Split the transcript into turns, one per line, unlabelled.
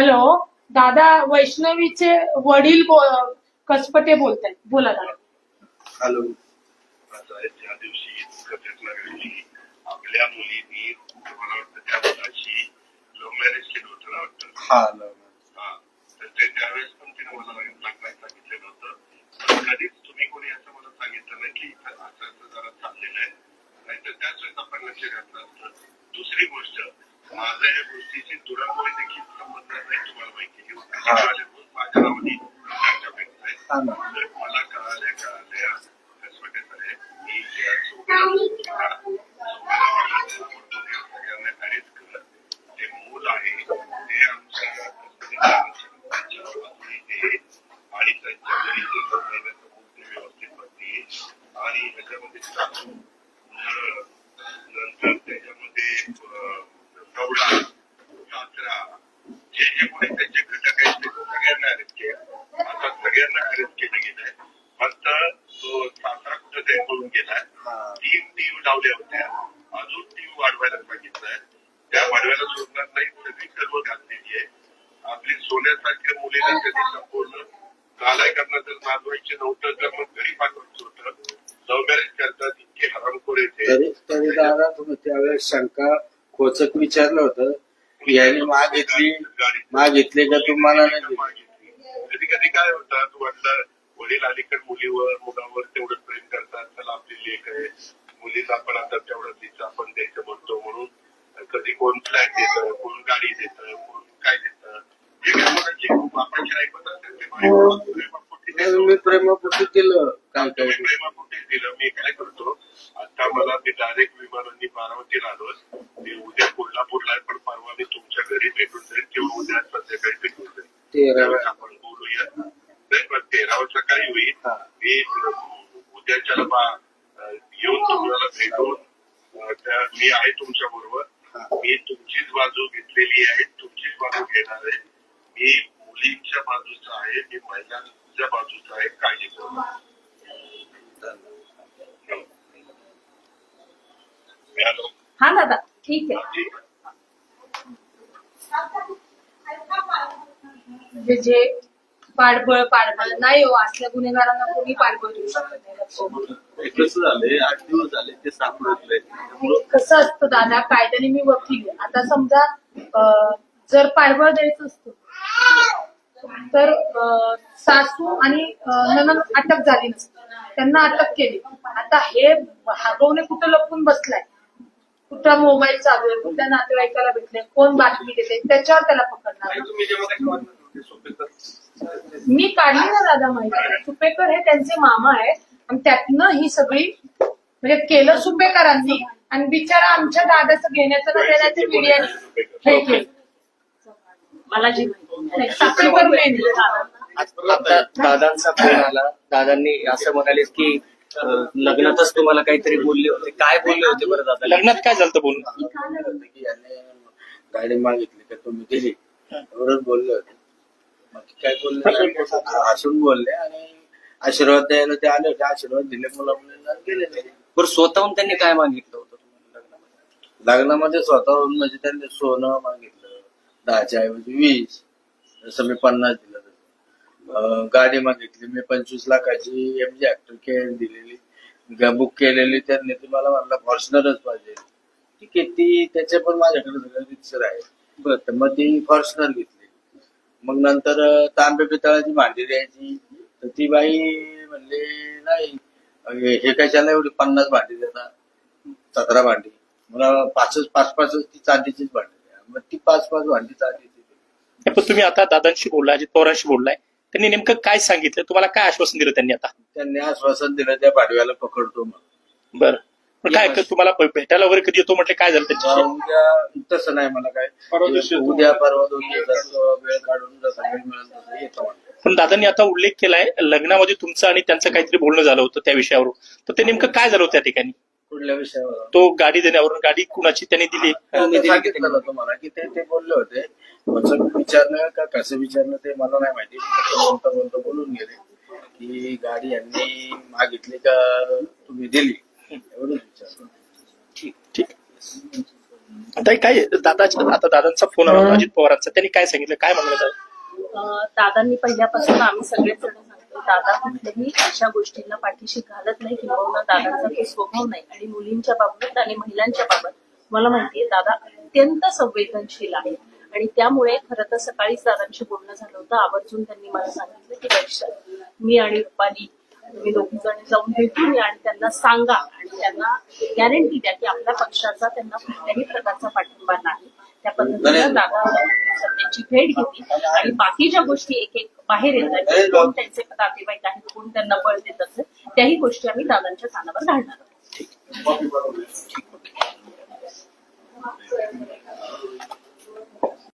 Hello दादा वैष्णवीचे वडील बो- कसपटे बोलतायत. बोला दादा.
हॅलो.
ज्या दिवशी घटना घडली आपल्या मुलीनी मला वाटतं त्या मुलाशी लव्ह मॅरेज केलं होतं ना वाटतं?
हा हॅलो
तर ते त्यावेळेस पण तिने मला लग्नात सांगितलेलं होतं पण कधीच तुम्ही कोणी असं मला सांगितलं नाही की इथं असं असं जरा चाललेलं आहे. नाहीतर त्याच आपण लक्ष घातलं असतं. दुसरी गोष्ट माझा या गोष्टीची दुरामुळे देखील संबंध नाही तुम्हाला माहिती माझ्या नावाने चारच्या बँक आहेत
हा ना
तर मला कळाल्या कळाल्या हसवटे साहेब की त्या सोबत सगळ्यांना अरेस्ट कर ते मूल आहे ते आमच्या त्यांच्या बाजूने ते आणि त्यांच्या घरी ते दोन महिन्याचं मूल ते व्यवस्थित बघते आणि ह्याच्यामध्ये सासू नळ, नंतर त्याच्यामध्ये अं, गवडा सासरा जे जे कोणी त्यांचे घटक आहेत ते सगळ्यांना अरेस्ट केलं आता सगळ्यांना अरेस्ट केलं गेलंय. फक्त तो कुठं पळून गेलाय. तीन टीम लावल्या होत्या. अजून टीम वाढवायला सांगितलंय त्या वाढवायला सोडणार नाही सगळी सर्व घातलेली आहे. आपली सोन्यासारख्या मुलीला त्यांनी संपूर्ण नालायकांना जर नांदवायचे नव्हतं तर मग घरी पाठवायचं होतं. लव्ह मॅरेज करतात. इतके हरामखोर येते
तरी दादा तुम्ही त्यावेळेस शंका खोचक विचारलं होतं. की याने मागितली मागितली का तुम्हाला नाही दिली?
कधी कधी काय होतात वाटलं वडील अलीकडे मुलीवर मुलावर तेवढं प्रेम करतात. चला आपली लेख आहे. मुलीला आपण आता तेवढं तिचं आपण द्यायचं म्हणतो म्हणून. कधी कोण फ्लॅट देतं कोण गाडी देतं कोण काय देतं? जे काय मला जे बापाची ऐकत असेल ते प्रेमापोटी देतो.
मी प्रेमापोटी केलं काय काय
प्रेमापोटी दिलं. मी काय करतो आता मला मी डायरेक्ट विमानांनी बारामतीला आलो मी उद्या कोल्हापूरला आहे, पण परवा मी तुमच्या घरी भेटून जाईल किंवा उद्या संध्याकाळी भेटून जाईल
तेरा
त्यावेळेस आपण बोलूया नाही पण तेरावं सकाळी होईल मी उद्याच्या बा- येऊन तुम्हाला भेटून मी आहे तुमच्या बरोबर मी तुमचीच बाजू घेतलेली आहे तुमचीच बाजू घेणार आहे मी मुलींच्या बाजूचा आहे मी महिलांच्या बाजूचा आहे काळजी करू
हा दादा आहे
ठीक आहे.
म्हणजे जे पाठबळ पाठबळ नाही हो असल्या गुन्हेगारांना कोणी पाठबळ देऊ शकत नाही
कसं झालंय? आठ दिवस झाले ते सापडत नाही.
कसं असतं दादा कायद्याने मी वकील आहे. आता समजा अं, जर पाठबळ द्यायचं असतं तर अं, सासू आणि अं, नणंद अटक झाली नसती. त्यांना अटक केली. आता हे हगवणे कुठं लपून बसलाय? कुठं मोबाईल चालू आहे? कुठल्या नातेवाईकाला भेटले कोण बातमी देते त्याच्यावर त्याला पकडणार
आणि
ना.
तुम्ही जेव्हा काही
मी काढली ना दादा माहिती. सुपेकर हे त्यांचे मामा आहे आणि त्यातनं ही सगळी म्हणजे केलं सुपेकरांनी. आणि बिचारा आमच्या दादाचं घेण्याचं ना देण्याचं मीडियाने हे केलं.
मला जी माहिती
नाही, सुपेकर मेन
आता दादांचा फोन आला. दादांनी असं म्हणाले की अं, लग्नातच तुम्हाला काहीतरी बोलले होते. काय बोलले होते बरं दादा
लग्नात काय झालं होतं बोलणं
की याने गाडी मागितली का तुम्ही दिली? एवढंच बोलले होते. बाकी काय बोलले नाही. हसून बोलले आणि आशीर्वाद द्यायला ते आले होते. आशीर्वाद दिले मुला मुलींना गेले नाही
बरं स्वतःहून त्यांनी काय मागितलं होतं तुम्हाला लग्नामध्ये?
लग्नामध्ये स्वतःहून म्हणजे त्यांनी सोनं मागितलं दहाच्या ऐवजी वीस जसं मी पन्नास दिलं तसं. अं, गाडी मागितली मी पंचवीस लाखाची एम जी ऍक्टर केअर दिलेली. बुक केलेली त्यांनी ती मला म्हणलं फॉर्च्युनरच पाहिजे. ठीक आहे ती त्याचे पण माझ्याकडे सगळं रितसर आहे बरं. तर मग ती फॉर्च्युनर घेतली मग नंतर तांबे पितळाची भांडी द्यायची. तर ती बाई म्हणली नाही हे कशाला एवढी पन्नास भांडी देतात सतरा भांडी. मला पाचच पाच पाचच ती चांदीचीच भांडी द्या. मग ती पाच पाच भांडी चांदीची.
पण तुम्ही आता दादांशी बोलला अजित पवारांशी बोललाय. त्यांनी नेमकं काय सांगितलं? तुम्हाला काय आश्वासन दिलं त्यांनी आता?
त्यांनी आश्वासन दिलं त्या भाडव्याला पकडतो मग.
बरं. पण काय तुम्हाला भ- भेटायला वगैरे कधी येतो म्हटलं? काय झालं त्यांच्याशी
उद्या तसं नाही मला काय. उद्या परवा दोन दिवसात वेळ काढून जसा वेळ मिळेल तसं येतो म्हणलं.
पण दादांनी आता उल्लेख केलाय लग्नामध्ये तुमचं आणि त्यांचं काहीतरी बोलणं झालं होतं त्या विषयावरून. तर ते नेमकं काय झालं होतं त्या ठिकाणी?
कुठल्या विषयावर?
तो गाडी देण्यावरून गाडी कुणाची त्यांनी दिली?
त्यांनी सांगितलं ना तुम्हाला की ते ते बोलले होते. कसं विचारलं का कसं विचारलं ते मला नाही माहिती. बोलता बोलता बोलून गेले की गाडी यांनी मागितली का तुम्ही दिली?
काय दादाच्या आता दादांचा फोन आला अजित पवारांचा. त्यांनी काय सांगितलं? काय म्हणलं दादा?
दादांनी पहिल्यापासून आम्ही सगळेच जण सांगतो दादा कुठल्याही अशा गोष्टींना पाठीशी घालत नाही किंवा दादांचा तो स्वभाव नाही. आणि मुलींच्या बाबतीत आणि महिलांच्या बाबत मला माहितीये दादा अत्यंत संवेदनशील आहे. आणि त्यामुळे खरं तर सकाळीच दादांशी बोलणं झालं होतं. आवर्जून त्यांनी मला सांगितलं की मी आणि रुपाली तुम्ही दोघी जण जाऊन भेटून या आणि त्यांना सांगा आणि त्यांना गॅरंटी द्या की आपल्या पक्षाचा त्यांना कुठल्याही प्रकारचा पाठिंबा नाही. त्या पद्धतीनं दादा त्यांची भेट घेतली आणि बाकीच्या गोष्टी एक एक बाहेर येत आहेत कोण त्यांचे नातेवाईक आहेत कोण त्यांना बळ देत असेल त्याही गोष्टी आम्ही दादांच्या कानावर घालणार आहोत.